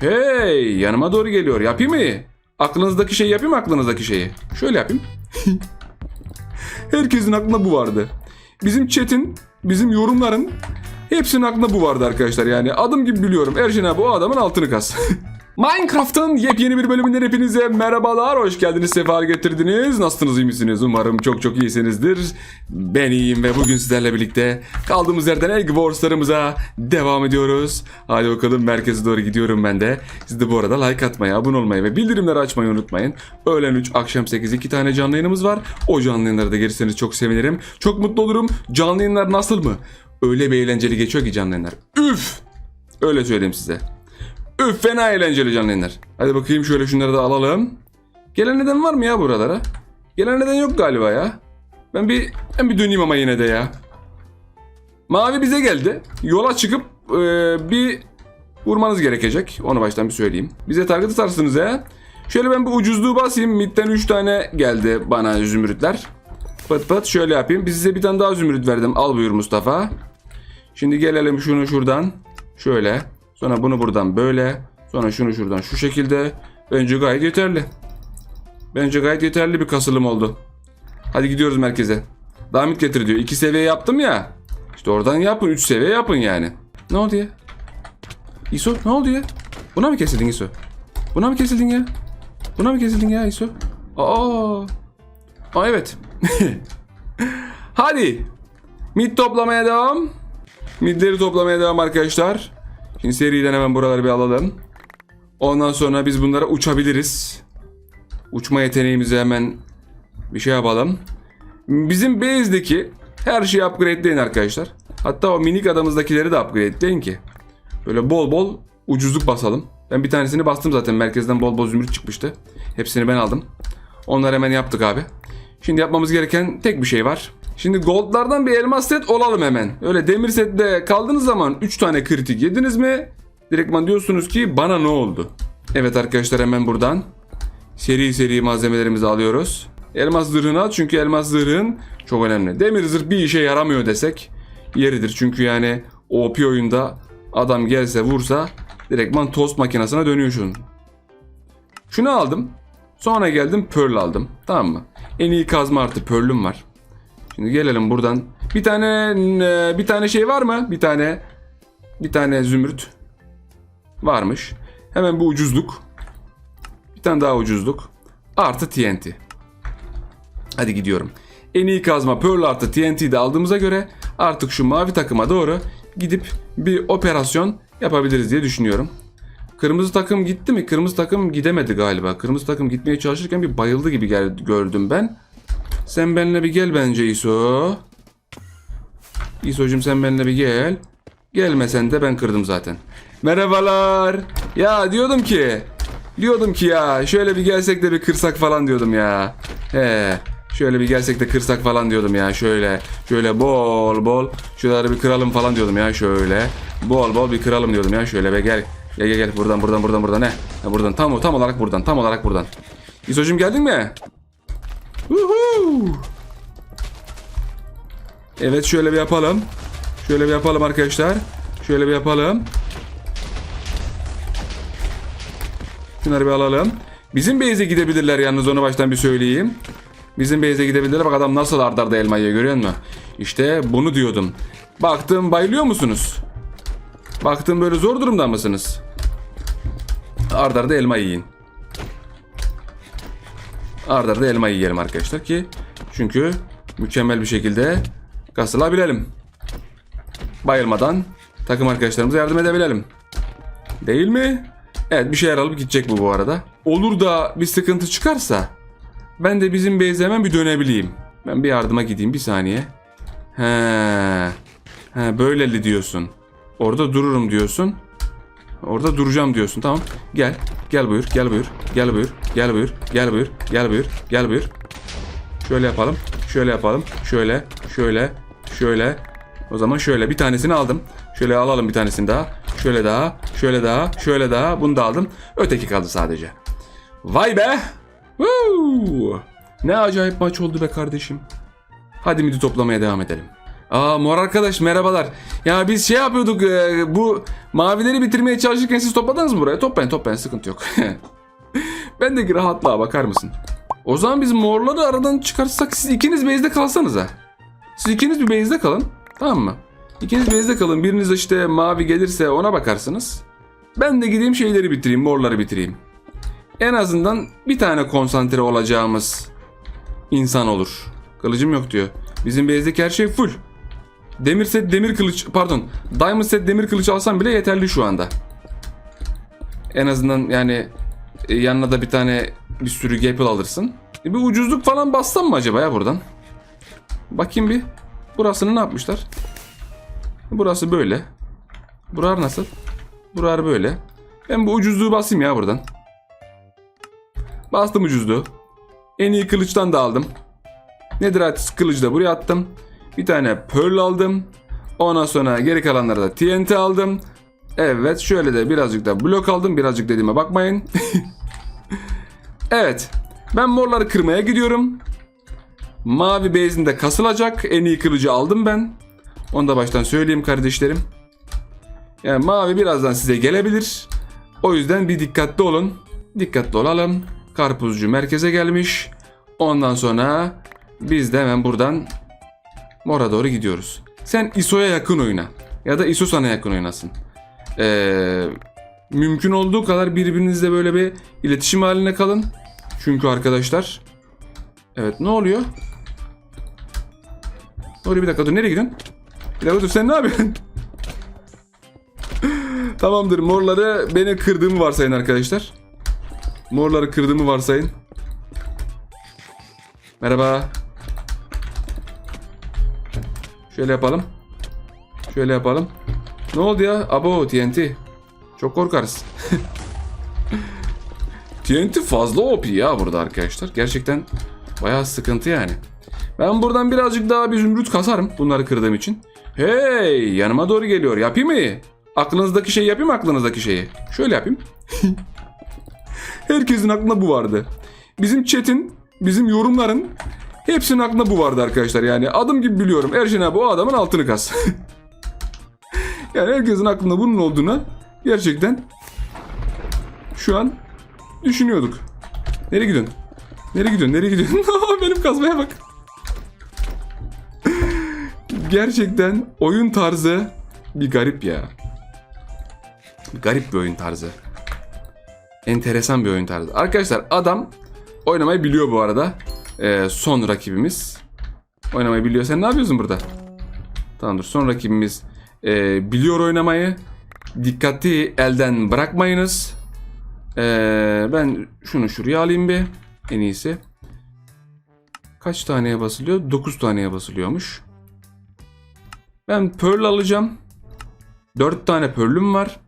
Hey yanıma doğru geliyor. Yapayım mı? Aklınızdaki şeyi yapayım aklınızdaki şeyi? Şöyle yapayım. Herkesin aklında bu vardı. Bizim chat'in, bizim yorumların hepsinin aklında bu vardı arkadaşlar. Yani adım gibi biliyorum. Erşen abi o adamın altını kas. Minecraft'ın yepyeni bir bölümünden hepinize merhabalar. Hoş geldiniz, sefa getirdiniz. Nasılsınız, iyi misiniz? Umarım çok çok iyisinizdir. Ben iyiyim ve bugün sizlerle birlikte kaldığımız yerden Egg Wars'larımıza devam ediyoruz. Hadi bakalım merkeze doğru gidiyorum ben de. Siz de bu arada like atmayı, abone olmayı ve bildirimleri açmayı unutmayın. Öğlen 3, akşam 8 iki tane canlı yayınımız var. O canlı yayınlara da gelirseniz çok sevinirim. Çok mutlu olurum. Canlı yayınlar nasıl mı? Öyle bir eğlenceli geçiyor ki canlı yayınlar. Üf! Öyle söyleyeyim size. Üf fena eğlenceli canlı yayınlar. Hadi bakayım şöyle şunları da alalım. Gelen neden var mı ya buralara? Gelen neden yok galiba ya. Ben bir ben bir döneyim ama yine de ya. Mavi bize geldi. Yola çıkıp e, bir vurmanız gerekecek. Onu baştan bir söyleyeyim. Bize target atarsınız ya. Şöyle ben bir ucuzluğu basayım. Mid'den 3 tane geldi bana zümrütler. Pıt pıt şöyle yapayım. Biz size bir tane daha zümrüt verdim. Al buyur Mustafa. Şimdi gelelim şunu şuradan. Şöyle. Sonra bunu buradan böyle. Sonra şunu şuradan şu şekilde. Bence gayet yeterli. Bence gayet yeterli bir kasılım oldu. Hadi gidiyoruz merkeze. Damit getir diyor. İki seviye yaptım ya. İşte oradan yapın. Üç seviye yapın yani. Ne oldu ya? İso ne oldu ya? Buna mı kesildin İso? Buna mı kesildin ya? Buna mı kesildin ya İso? Aa. Aa evet. Hadi. Mid toplamaya devam. Midleri toplamaya devam arkadaşlar. Şimdi seriden hemen buraları bir alalım. Ondan sonra biz bunlara uçabiliriz. Uçma yeteneğimizi hemen bir şey yapalım. Bizim base'deki her şeyi upgrade'leyin arkadaşlar. Hatta o minik adamızdakileri de upgrade'leyin ki. Böyle bol bol ucuzluk basalım. Ben bir tanesini bastım zaten. Merkezden bol bol zümrüt çıkmıştı. Hepsini ben aldım. Onları hemen yaptık abi. Şimdi yapmamız gereken tek bir şey var. Şimdi goldlardan bir elmas set olalım hemen. Öyle demir sette kaldığınız zaman 3 tane kritik yediniz mi? Direktman diyorsunuz ki bana ne oldu? Evet arkadaşlar hemen buradan seri seri malzemelerimizi alıyoruz. Elmas zırhını al çünkü elmas zırhın çok önemli. Demir zırh bir işe yaramıyor desek yeridir. Çünkü yani OP oyunda adam gelse vursa direktman tost makinesine dönüyorsun. Şunu aldım. Sonra geldim Pearl aldım. Tamam mı? En iyi kazma artı Pearl'üm var. Şimdi gelelim buradan. Bir tane e, bir tane şey var mı? Bir tane bir tane zümrüt varmış. Hemen bu ucuzluk. Bir tane daha ucuzluk. Artı TNT. Hadi gidiyorum. En iyi kazma Pearl artı TNT'yi de aldığımıza göre artık şu mavi takıma doğru gidip bir operasyon yapabiliriz diye düşünüyorum. Kırmızı takım gitti mi? Kırmızı takım gidemedi galiba. Kırmızı takım gitmeye çalışırken bir bayıldı gibi gördüm ben. Sen benimle bir gel bence İso. İso'cum sen benimle bir gel. Gelmesen de ben kırdım zaten. Merhabalar. Ya diyordum ki. Diyordum ki ya şöyle bir gelsek de bir kırsak falan diyordum ya. He. Şöyle bir gelsek de kırsak falan diyordum ya. Şöyle şöyle bol bol şuraları bir kıralım falan diyordum ya şöyle. Bol bol bir kıralım diyordum ya şöyle be gel. Gel gel gel buradan buradan buradan buradan? Ha, buradan tam tam olarak buradan tam olarak buradan. İso'cum geldin mi? Uhu. Evet şöyle bir yapalım. Şöyle bir yapalım arkadaşlar. Şöyle bir yapalım. Şunları bir alalım. Bizim base'e gidebilirler yalnız onu baştan bir söyleyeyim. Bizim base'e gidebilirler. Bak adam nasıl ardarda elma yiyor görüyor musun? İşte bunu diyordum. Baktım bayılıyor musunuz? Baktım böyle zor durumda mısınız? Ardarda elma yiyin. Ardarda elma yiyelim arkadaşlar ki çünkü mükemmel bir şekilde kasılabilelim. Bayılmadan takım arkadaşlarımıza yardım edebilelim. Değil mi? Evet bir şeyler alıp gidecek bu bu arada. Olur da bir sıkıntı çıkarsa ben de bizim base'e hemen bir dönebileyim. Ben bir yardıma gideyim bir saniye. He. He böyleli diyorsun. Orada dururum diyorsun. Orada duracağım diyorsun. Tamam. Gel. Gel buyur. Gel buyur. Gel buyur. Gel buyur. Gel buyur. Gel buyur. Gel buyur. Şöyle yapalım. Şöyle yapalım. Şöyle. Şöyle. Şöyle. O zaman şöyle bir tanesini aldım. Şöyle alalım bir tanesini daha. Şöyle daha. Şöyle daha. Şöyle daha. Bunu da aldım. Öteki kaldı sadece. Vay be. Woo! Ne acayip maç oldu be kardeşim. Hadi midi toplamaya devam edelim. Aa mor arkadaş merhabalar. Ya biz şey yapıyorduk e, bu mavileri bitirmeye çalışırken siz topladınız mı buraya? Toplayın toplayın sıkıntı yok. ben de rahatlığa bakar mısın? O zaman biz morları aradan çıkartsak siz ikiniz base'de kalsanız ha. Siz ikiniz bir base'de kalın. Tamam mı? İkiniz base'de kalın. Biriniz işte mavi gelirse ona bakarsınız. Ben de gideyim şeyleri bitireyim, morları bitireyim. En azından bir tane konsantre olacağımız insan olur. Kılıcım yok diyor. Bizim base'deki her şey full. Demir set demir kılıç pardon. Diamond set demir kılıç alsam bile yeterli şu anda. En azından yani e, yanına da bir tane bir sürü gapple alırsın. E, bir ucuzluk falan bassam mı acaba ya buradan? Bakayım bir. Burasını ne yapmışlar? Burası böyle. Buralar nasıl? Buralar böyle. Ben bu ucuzluğu basayım ya buradan. Bastım ucuzluğu. En iyi kılıçtan da aldım. Nedir kılıcı da buraya attım. Bir tane pearl aldım. Ondan sonra geri kalanları da TNT aldım. Evet şöyle de birazcık da blok aldım. Birazcık dediğime bakmayın. evet. Ben morları kırmaya gidiyorum. Mavi base'inde kasılacak. En iyi kılıcı aldım ben. Onu da baştan söyleyeyim kardeşlerim. Yani mavi birazdan size gelebilir. O yüzden bir dikkatli olun. Dikkatli olalım. Karpuzcu merkeze gelmiş. Ondan sonra biz de hemen buradan mora doğru gidiyoruz. Sen ISO'ya yakın oyna. Ya da ISO sana yakın oynasın. Ee, mümkün olduğu kadar birbirinizle böyle bir iletişim haline kalın. Çünkü arkadaşlar... Evet ne oluyor? Oluyor bir dakika dur nereye gidiyorsun? Bir dakika dur sen ne yapıyorsun? Tamamdır morları beni kırdığımı varsayın arkadaşlar. Morları kırdığımı varsayın. Merhaba. Şöyle yapalım. Şöyle yapalım. Ne oldu ya? Abo TNT. Çok korkarız. TNT fazla OP ya burada arkadaşlar. Gerçekten bayağı sıkıntı yani. Ben buradan birazcık daha bir zümrüt kasarım bunları kırdığım için. Hey yanıma doğru geliyor. Yapayım mı? Aklınızdaki şeyi yapayım aklınızdaki şeyi? Şöyle yapayım. Herkesin aklında bu vardı. Bizim chat'in, bizim yorumların hepsinin aklında bu vardı arkadaşlar. Yani adım gibi biliyorum. Erşen abi o adamın altını kas. yani herkesin aklında bunun olduğunu gerçekten şu an düşünüyorduk. Nereye gidiyorsun? Nereye gidiyorsun? Nereye gidiyorsun? Benim kazmaya bak. gerçekten oyun tarzı bir garip ya. Garip bir oyun tarzı. Enteresan bir oyun tarzı. Arkadaşlar adam oynamayı biliyor bu arada. Ee, son rakibimiz. Oynamayı biliyor. Sen ne yapıyorsun burada? Tamamdır. Son rakibimiz e, biliyor oynamayı. Dikkati elden bırakmayınız. Ee, ben şunu şuraya alayım bir. En iyisi. Kaç taneye basılıyor? 9 taneye basılıyormuş. Ben pearl alacağım. 4 tane pearl'üm var.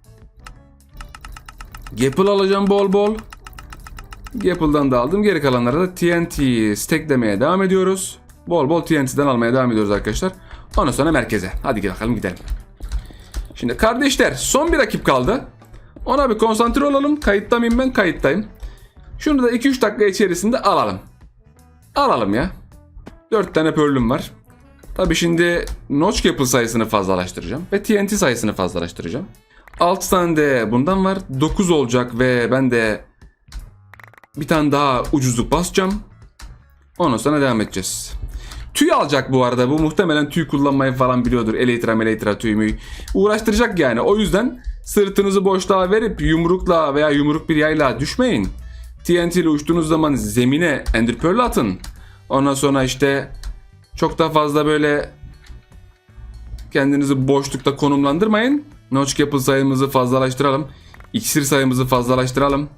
Gapple alacağım bol bol. Gapple'dan da aldım. Geri kalanlara da TNT stacklemeye devam ediyoruz. Bol bol TNT'den almaya devam ediyoruz arkadaşlar. Ondan sonra merkeze. Hadi bakalım gidelim. Şimdi kardeşler son bir rakip kaldı. Ona bir konsantre olalım. Kayıtta mıyım ben? Kayıttayım. Şunu da 2-3 dakika içerisinde alalım. Alalım ya. 4 tane pearl'üm var. Tabi şimdi Notch Gapple sayısını fazlalaştıracağım. Ve TNT sayısını fazlalaştıracağım. 6 tane de bundan var. 9 olacak ve ben de bir tane daha ucuzluk basacağım. Ondan sonra devam edeceğiz. Tüy alacak bu arada. Bu muhtemelen tüy kullanmayı falan biliyordur. Elytra meleytra tüy mü. Uğraştıracak yani. O yüzden sırtınızı boşluğa verip yumrukla veya yumruk bir yayla düşmeyin. TNT ile uçtuğunuz zaman zemine Ender Pearl atın. Ondan sonra işte çok da fazla böyle kendinizi boşlukta konumlandırmayın. Notch Gapple sayımızı fazlalaştıralım. İksir sayımızı fazlalaştıralım.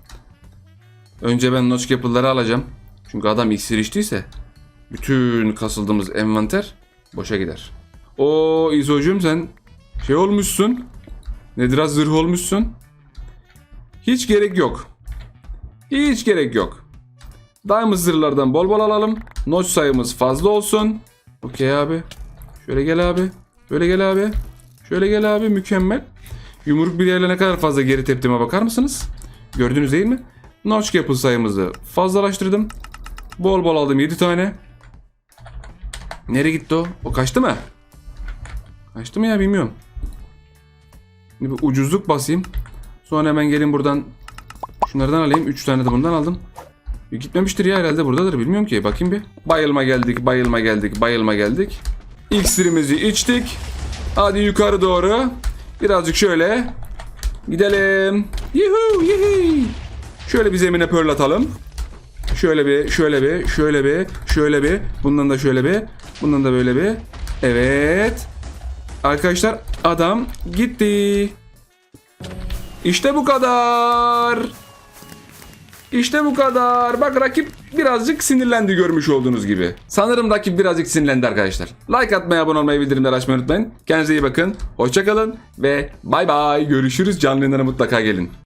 Önce ben Notch Gapple'ları alacağım. Çünkü adam iksir içtiyse bütün kasıldığımız envanter boşa gider. O İzocuğum sen şey olmuşsun. Nedir zırh olmuşsun. Hiç gerek yok. Hiç gerek yok. Diamond zırhlardan bol bol alalım. Notch sayımız fazla olsun. Okey abi. Şöyle gel abi. Şöyle gel abi. Şöyle gel abi mükemmel. Yumruk bir yerle ne kadar fazla geri teptiğime bakar mısınız? Gördünüz değil mi? Notch Gapple sayımızı fazlalaştırdım. Bol bol aldım 7 tane. Nereye gitti o? O kaçtı mı? Açtı mı ya bilmiyorum. Şimdi bir ucuzluk basayım. Sonra hemen gelin buradan şunlardan alayım. 3 tane de bundan aldım. Gitmemiştir ya herhalde buradadır bilmiyorum ki. Bakayım bir. Bayılma geldik, bayılma geldik, bayılma geldik. İksirimizi içtik. Hadi yukarı doğru. Birazcık şöyle. Gidelim. Yuhu yuhu. Şöyle bir zemine pörl atalım. Şöyle bir, şöyle bir, şöyle bir, şöyle bir. Bundan da şöyle bir. Bundan da böyle bir. Evet. Arkadaşlar adam gitti. İşte bu kadar. İşte bu kadar. Bak rakip birazcık sinirlendi görmüş olduğunuz gibi. Sanırım rakip birazcık sinirlendi arkadaşlar. Like atmayı, abone olmayı, bildirimleri açmayı unutmayın. Kendinize iyi bakın. Hoşçakalın ve bay bay. Görüşürüz. Canlı yayınlara mutlaka gelin.